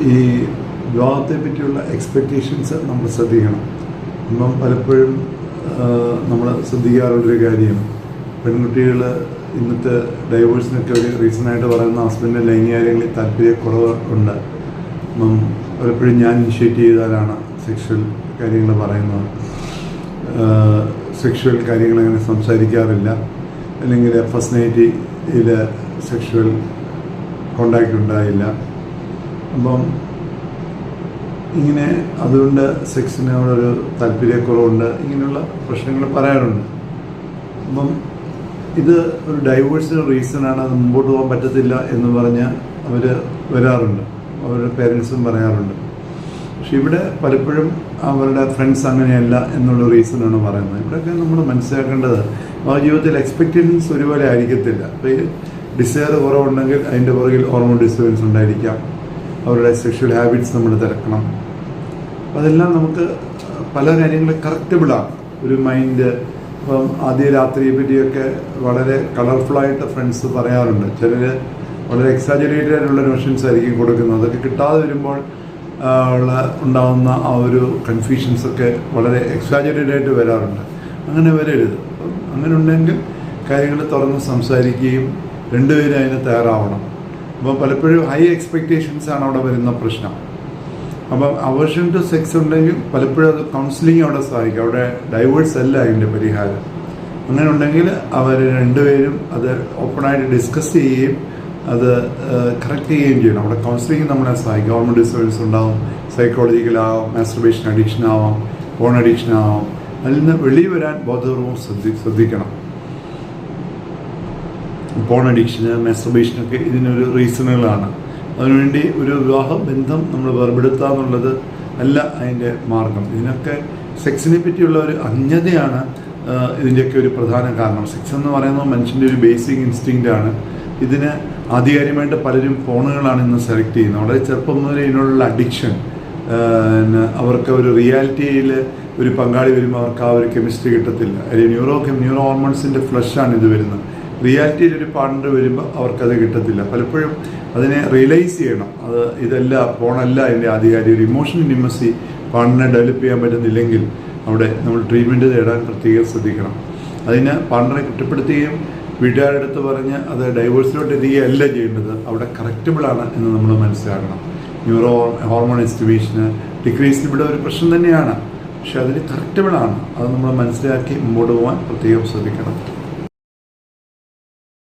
ഈ വിവാഹത്തെ പറ്റിയുള്ള എക്സ്പെക്റ്റേഷൻസ് നമ്മൾ ശ്രദ്ധിക്കണം. ഇപ്പം പലപ്പോഴും നമ്മൾ ശ്രദ്ധിക്കാറുള്ളൊരു കാര്യം പെൺകുട്ടികൾ ഇന്നത്തെ ഡൈവേഴ്സിനൊക്കെ ഒരു റീസണായിട്ട് പറയുന്ന ഹസ്ബൻഡിന്റെ ലൈംഗികാര്യങ്ങളിൽ താല്പര്യക്കുറവ് ഉണ്ട്. അപ്പം പലപ്പോഴും ഞാൻ ഇനിഷ്യേറ്റ് ചെയ്താലാണ് സെക്ഷൽ കാര്യങ്ങൾ പറയുന്നത്. സെക്ഷൽ കാര്യങ്ങൾ അങ്ങനെ സംസാരിക്കാറില്ല. അല്ലെങ്കിൽ ഫസ്റ്റ് നൈറ്റിൽ സെക്ഷൽ കോണ്ടാക്റ്റ് ഉണ്ടായില്ല. അപ്പം ഇങ്ങനെ അതുകൊണ്ട് സെക്സിനോടൊരു താല്പര്യക്കുറവുണ്ട് ഇങ്ങനെയുള്ള പ്രശ്നങ്ങൾ പറയാറുണ്ട്. അപ്പം ഇത് ഒരു ഡൈവേഴ്സിന് റീസണാണ് അത് മുമ്പോട്ട് പോകാൻ പറ്റത്തില്ല എന്ന് പറഞ്ഞ് അവർ വരാറുണ്ട്. അവരുടെ പേരൻസും പറയാറുണ്ട്. പക്ഷെ ഇവിടെ പലപ്പോഴും അവരുടെ ഫ്രണ്ട്സ് അങ്ങനെയല്ല എന്നുള്ള റീസണാണ് പറയുന്നത്. ഇവിടെയൊക്കെ നമ്മൾ മനസ്സിലാക്കേണ്ടത് ആ ജീവിതത്തിൽ എക്സ്പെക്റ്റേഷൻസ് ഒരുപോലെ ആയിരിക്കത്തില്ല. അപ്പോൾ ഡിസയർ കുറവുണ്ടെങ്കിൽ അതിന്റെ പുറകിൽ ഹോർമോൺ ഡിസ്റ്റർബൻസ് ഉണ്ടായിരിക്കാം. അവരുടെ സെക്ഷൽ ഹാബിറ്റ്സ് നമ്മൾ തിരക്കണം. അതെല്ലാം നമുക്ക് പല കാര്യങ്ങളും കറക്റ്റബിളാണ് ഒരു മൈൻഡ് ഇപ്പം ആദ്യ രാത്രിയെ പറ്റിയൊക്കെ വളരെ കളർഫുള്ളായിട്ട് ഫ്രണ്ട്സ് പറയാറുണ്ട്. ചിലർ വളരെ എക്സാജുറേറ്റഡ് ആയിട്ടുള്ള നോഷൻസ് ആയിരിക്കും കൊടുക്കുന്നത്. അതൊക്കെ കിട്ടാതെ വരുമ്പോൾ ഉള്ള ഉണ്ടാകുന്ന ആ ഒരു കൺഫ്യൂഷൻസ് ഒക്കെ വളരെ എക്സാജുറേറ്റഡ് ആയിട്ട് വരാറുണ്ട്. അങ്ങനെ വരരുത്. അങ്ങനെ ഉണ്ടെങ്കിൽ കാര്യങ്ങൾ തുറന്ന് സംസാരിക്കുകയും രണ്ടുപേരും അതിന് തയ്യാറാവണം. അപ്പോൾ പലപ്പോഴും ഹൈ എക്സ്പെക്റ്റേഷൻസ് ആണ് അവിടെ വരുന്ന പ്രശ്നം. അപ്പം അവേർഷൻ ടു സെക്സ് ഉണ്ടെങ്കിൽ പലപ്പോഴും അത് കൗൺസിലിംഗ് അവിടെ സഹായിക്കും. അവിടെ ഡൈവേഴ്സ് അല്ല അതിന്റെ പരിഹാരം. അങ്ങനെ ഉണ്ടെങ്കിൽ അവർ രണ്ടുപേരും അത് ഓപ്പണായിട്ട് ഡിസ്കസ് ചെയ്യുകയും അത് കറക്റ്റ് ചെയ്യുകയും ചെയ്യണം. അവിടെ കൗൺസിലിംഗ് നമ്മളെ സഹായിക്കും. ഹോർമോൺ ഡിസ്റ്റർബൻസ് ഉണ്ടാവും സൈക്കോളജിക്കൽ സൈക്കോളജിക്കലാവാം മാസ്റ്റർബേഷൻ അഡിക്ഷൻ ആവാം ഫോൺ അഡിക്ഷൻ ആവാം. അതിൽ നിന്ന് വെളിയിൽ വരാൻ ബോധപൂർവം ശ്രദ്ധി ശ്രദ്ധിക്കണം. പോൺ അഡിക്ഷന് മാസ്റ്റർബേഷനൊക്കെ ഇതിനൊരു റീസണുകളാണ് അതിനുവേണ്ടി ഒരു വിവാഹ ബന്ധം നമ്മൾ വേർപെടുത്തുക എന്നുള്ളത് അല്ല അതിന്റെ മാർഗം. ഇതിനൊക്കെ സെക്സിനെ പറ്റിയുള്ള ഒരു അജ്ഞതയാണ് ഇതിന്റെയൊക്കെ ഒരു പ്രധാന കാരണം. സെക്സ് എന്ന് പറയുന്നത് മനുഷ്യന്റെ ഒരു ബേസിക് ഇൻസ്റ്റിങ്റ്റ് ആണ്. ഇതിന് ആധികാരികമായിട്ട് പലരും ഫോണുകളാണ് ഇന്ന് സെലക്ട് ചെയ്യുന്നത്. വളരെ ചെറുപ്പം മുതലേ ഇതിനുള്ള അഡിക്ഷൻ അവർക്ക് ഒരു റിയാലിറ്റിയിൽ ഒരു പങ്കാളി വരുമ്പോൾ അവർക്ക് ആ ഒരു കെമിസ്ട്രി കിട്ടത്തില്ല. ന്യൂറോ ന്യൂറോ ഹോർമോൺസിന്റെ ഫ്ലഷാണ് ഇത് വരുന്നത്. റിയാലിറ്റിയിൽ ഒരു പാർട്ണർ വരുമ്പോൾ അവർക്കത് കിട്ടത്തില്ല. പലപ്പോഴും അതിനെ റിയലൈസ് ചെയ്യണം. അത് ഇതല്ല ഫോണല്ല അതിന്റെ ആധികാരിക ഒരു ഇമോഷണൽ ഇനിമസി പാർട്ണറിനെ ഡെവലപ്പ് ചെയ്യാൻ പറ്റുന്നില്ലെങ്കിൽ അവിടെ നമ്മൾ ട്രീറ്റ്മെന്റ് തേടാൻ പ്രത്യേകം ശ്രദ്ധിക്കണം. അതിന് പാർട്ണറെ കുറ്റപ്പെടുത്തുകയും വീട്ടുകാരുടെ അടുത്ത് പറഞ്ഞ് അത് ഡൈവേഴ്സിലോട്ട് എത്തിക്കുകയല്ല ചെയ്യേണ്ടത്. അവിടെ കറക്റ്റബിളാണ് എന്ന് നമ്മൾ മനസ്സിലാക്കണം. ന്യൂറോ ഹോർമോൺ എസ്റ്റിമേഷന് ഡിക്രീസ് ഇവിടെ ഒരു പ്രശ്നം തന്നെയാണ്. പക്ഷെ അതിന് കറക്റ്റബിളാണ് അത് നമ്മൾ മനസ്സിലാക്കി മുമ്പോട്ട് പോകാൻ പ്രത്യേകം ശ്രദ്ധിക്കണം.